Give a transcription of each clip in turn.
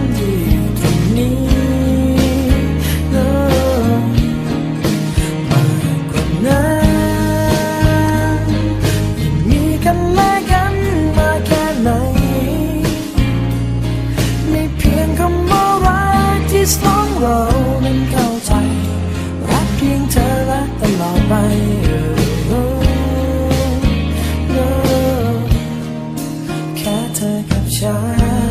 ี เรานั้นเข้าใจ รักเพียงเธอและตลอดไปแค่เธอกับฉัน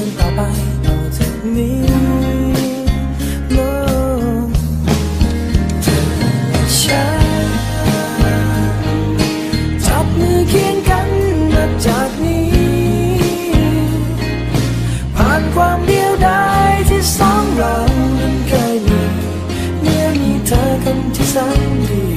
น sunbeam